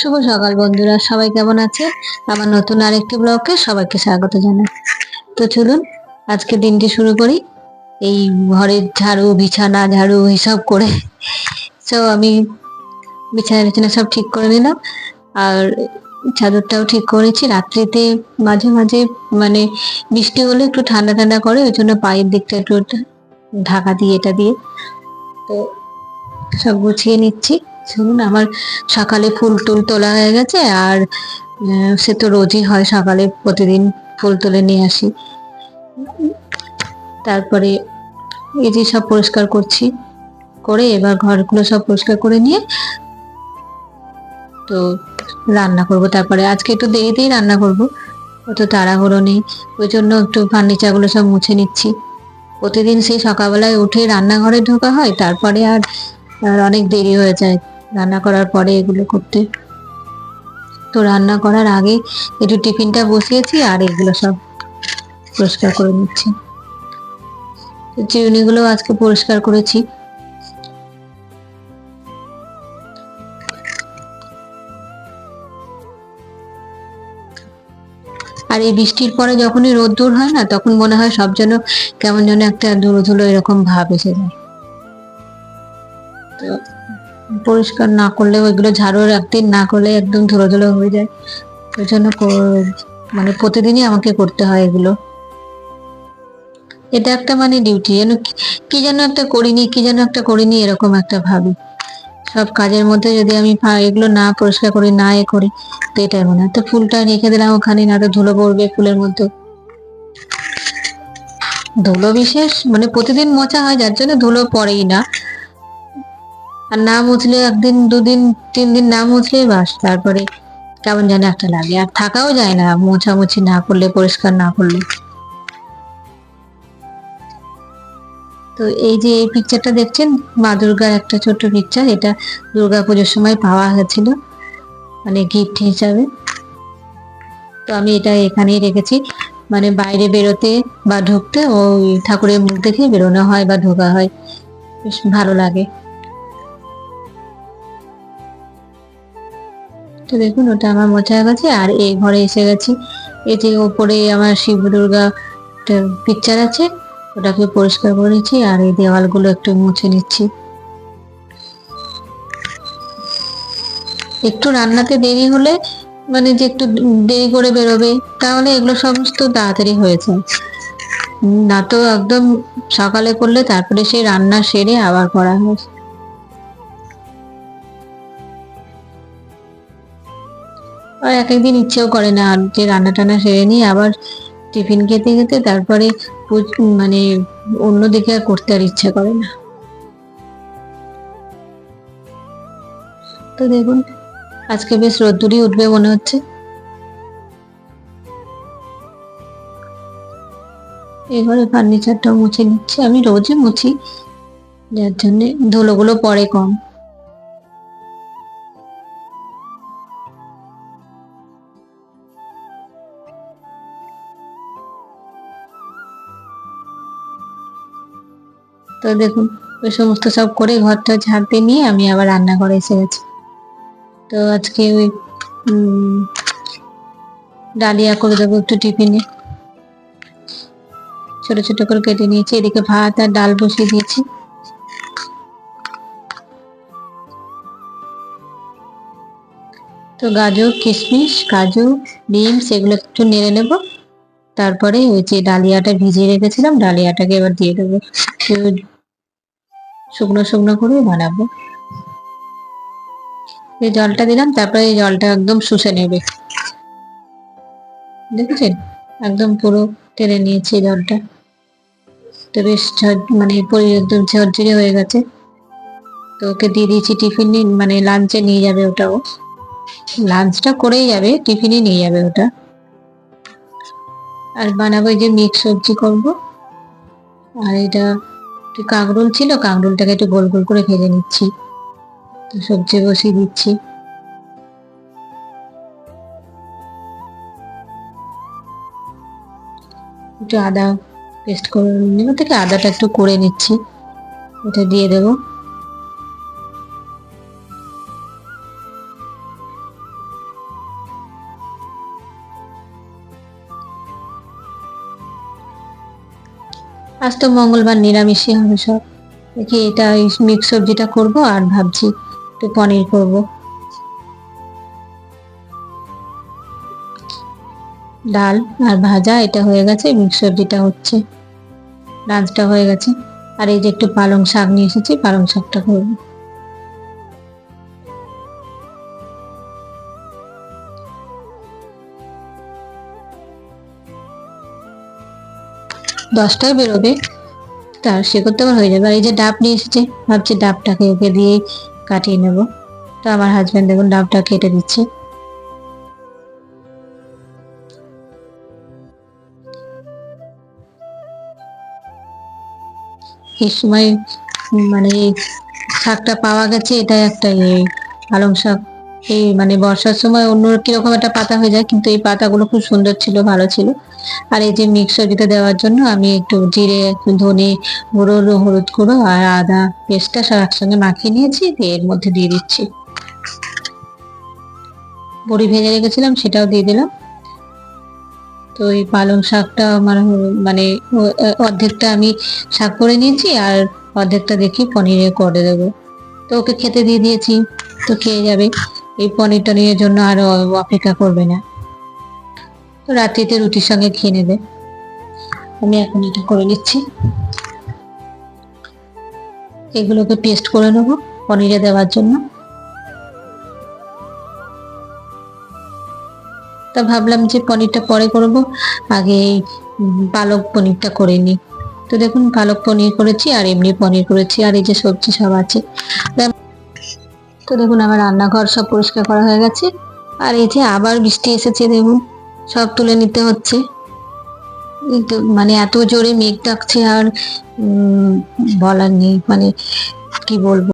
শুভ সকাল বন্ধুরা, সবাই কেমন আছে আমার নতুন আরেকটি ব্লগে সবাইকে স্বাগত জানাই। তো চলুন, আজকে দিনটি শুরু করি। এই ঘরের ঝাড়ু, বিছানা, ঝাড়ু এসব করে। তো আমি বিছানা বিছানা সব ঠিক করে নিলাম। আর চাদরটাও ঠিক করেছি। রাত্রিতে মাঝে মাঝে মানে বৃষ্টি হলে একটু ঠান্ডা ঠান্ডা করে, ওই জন্য পায়ের দিকটা একটু ঢাকা দিয়ে, এটা দিয়ে। তো সব গুছিয়ে নিচ্ছি। শুনুন আমার সকালে ফুল টুল তোলা হয়ে গেছে আর সে তো রোজই হয় সকালে প্রতিদিন ফুল তুলে নিয়ে আসি। তারপরে এই যে সব পরিষ্কার করছি, করে এবার ঘরগুলো সব পরিষ্কার করে নিয়ে তো রান্না করব। তারপরে আজকে একটু দেরিতেই রান্না করব, অত তাড়াহুড়ো নেই। ওই জন্য একটু ফার্নিচারগুলো সব মুছে নিচ্ছি। প্রতিদিন সেই সকালবেলায় উঠে রান্নাঘরে ঢোকা হয়, তারপরে আর অনেক দেরি হয়ে যায়। রান্না করার পরে এগুলো করতে। তো রান্না করার আগে একটু টিফিনটা বসিয়েছি আর এগুলো সব পরিষ্কার করে নিচ্ছি। চিরুনিগুলো আজকে পরিষ্কার করেছি। আর এই বৃষ্টির পরে যখনই রোদ দূর হয় না, তখন মনে হয় সব যেন কেমন যেন একটা ধুলো ধুলো এরকম ভাব এসে যায়। তো পরিষ্কার না করলে, ওইগুলো ঝাড়ু একদিন না করলে একদম ধুলো ধুলো হয়ে যায়। ওই জন্য মানে প্রতিদিনই আমাকে করতে হয় এগুলো। এটা একটা মানে ডিউটি যেন কি যেন একটা করিনি, কি যেন একটা করিনি, এরকম একটা ভাবি। সব কাজের মধ্যে যদি আমি এগুলো না পরিষ্কার করি, না এ করি, তো এটাই মনে হয় তো ফুলটা রেখে দিলাম ওখানে, না তো ধুলো পড়বে ফুলের মধ্যে। ধুলো বিশেষ মানে প্রতিদিন মোচা হয়, যার জন্য ধুলো পড়েই না। আর না মুছলে একদিন, দুদিন তিন দিন না মুছলেই বাস। তারপরে কেমন যেন একটা লাগে। আর থাকাও যায় না, মোছামুছি না করলে, পরিষ্কার না করলে। তো এই যে এই পিকচারটা দেখছেন, মা দুর্গার একটা ছোট্ট পিকচার এটা দুর্গা পুজোর সময় পাওয়া গেছিল মানে গিফট হিসাবে। তো আমি এটা এখানেই রেখেছি। মানে বাইরে বেরোতে বা ঢুকতে ওই ঠাকুরের মুখ দেখে বেরোনো হয় বা ঢোকা হয়, বেশ ভালো লাগে। তো দেখুন, ওটা আমার মোছা গেছে আর এই ঘরে এসে গেছি। যে ওপরে আমার শিব দুর্গা পিকচার আছে, ওটাকে পরিষ্কার করে নিচ্ছি আর এই দেওয়ালগুলো একটু মুছে নিচ্ছি। একটু রান্নাতে দেরি হলে মানে যে একটু দেরি করে বেরোবে, তাহলে এগুলো সমস্ত তাড়াতাড়ি হয়েছে না তো একদম সকালে করলে, তারপরে সেই রান্না সেরে আবার করা হয়। আর এক একদিন ইচ্ছেও করে না আর যে রান্না টান্না সেরে নিয়ে আবার টিফিন খেতে খেতে তারপরে মানে অন্যদিকে আর করতে আর ইচ্ছে করে না। তো দেখুন, আজকে বেশ রোদ্দুরই উঠবে মনে হচ্ছে। এবারে ফার্নিচারটাও মুছে নিচ্ছি। আমি রোজই মুছি, যার জন্যে ধুলোগুলো পরে কম। তো দেখুন, ওই সমস্ত সব করে ঘরটা ঝাড়তে নিয়ে আমি আবার রান্নাঘরে এসে গেছি। তো আজকে ওই ডালিয়া করে দেবো একটু টিফিনে। ছোট ছোট করে কেটে নিয়েছি, এদিকে ভাত আর ডাল বসিয়ে দিয়েছি। তো গাজর, কিশমিশ, কাজু ডিম সেগুলো একটু নেড়ে নেব। তারপরে ওই যে ডালিয়াটা ভিজিয়ে রেখেছিলাম, ডালিয়াটাকে এবার দিয়ে দেবো। শুকনো শুকনো করে বানাবো। এই জলটা দিলাম, তারপরে এই জলটা একদম শুষে নেবে। দেখেছেন? একদম পুরো টেনে নিয়েছি জলটা। তো বেশ মানে একদম ঝরঝরে হয়ে গেছে। তো ওকে দিয়ে দিয়েছি টিফিন মানে লাঞ্চে নিয়ে যাবে ওটাও। লাঞ্চটা করেই যাবে টিফিনে নিয়ে যাবে ওটা। আর বানাবো যে মিক্স সবজি করব। আর এটা একটু কাঁকরোল ছিল, কাঁকরোলটাকে একটু গোল গোল করে ভেজে নিচ্ছি। তো সবজি বসিয়ে দিচ্ছি। একটু আদা পেস্ট করে নেব থেকে আদাটা একটু করে নিচ্ছি। এটা দিয়ে দেবো। আজ তো মঙ্গলবার নিরামিষই হবে সব দেখি এটা মিক্স সবজিটা করব আর ভাবছি একটু পনির করব। ডাল আর ভাজা, এটা হয়ে গেছে মিক্স সবজিটা হচ্ছে। লাঞ্চটা হয়ে গেছে। আর এই যে একটু পালং শাক নিয়ে এসেছি, পালং শাকটা করব। দশটায় বেরোবে, তার সে করতে আমার হয়ে যাবে। আর এই যে ডাব নিয়ে এসেছে, ভাবছি ডাবটাকে ওকে দিয়ে কাটিয়ে নেব। তো আমার হাজব্যান্ড দেখুন ডাবটা কেটে দিচ্ছে। এই সময় মানে শাকটা পাওয়া গেছে, এটা একটা পালং শাক। এই মানে বর্ষার সময় অন্য কীরকম একটা পাতা হয়ে যায়, কিন্তু এই পাতাগুলো খুব সুন্দর ছিল, ভালো ছিল। আর এই যে মিক্স সবজিতে দেওয়ার জন্য আমি একটু জিরে, ধনে গুঁড়ো হলুদ গুঁড়ো আর আদা পেস্টটা সব একসঙ্গে মাখিয়ে নিয়েছি, দিয়ে এর মধ্যে দিয়ে দিচ্ছি। বড়ি ভেজে রেখেছিলাম, সেটাও দিয়ে দিলাম। তো এই পালং শাকটা আমার মানে অর্ধেকটা আমি শাক করে নিয়েছি আর অর্ধেকটা দেখি পনিরে করে দেবো। তো ওকে খেতে দিয়ে দিয়েছি, তো খেয়ে যাবে। এই পনির টনিরের জন্য আর অপেক্ষা করবে না। তো রাত্রিতে রুটির সঙ্গে খেয়ে নেবে। আমি এখন এটা করে নিচ্ছি। এগুলোকে পেস্ট করে নেব পনিরে দেওয়ার জন্য। তা ভাবলাম যে পনিরটা পরে করব। আগে পালক পনিরটা করে নিই। তো দেখুন, পালক পনির করেছি আর এমনি পনির করেছি আর এই যে সবজি সব আছে। তো দেখুন, আমার রান্নাঘর সব পরিষ্কার করা হয়ে গেছে। আর এই যে আবার বৃষ্টি এসেছে, দেখুন, সব তুলে নিতে হচ্ছে। মানে এত জোরে মেঘ ডাকছে আর বলার নেই মানে কি বলব?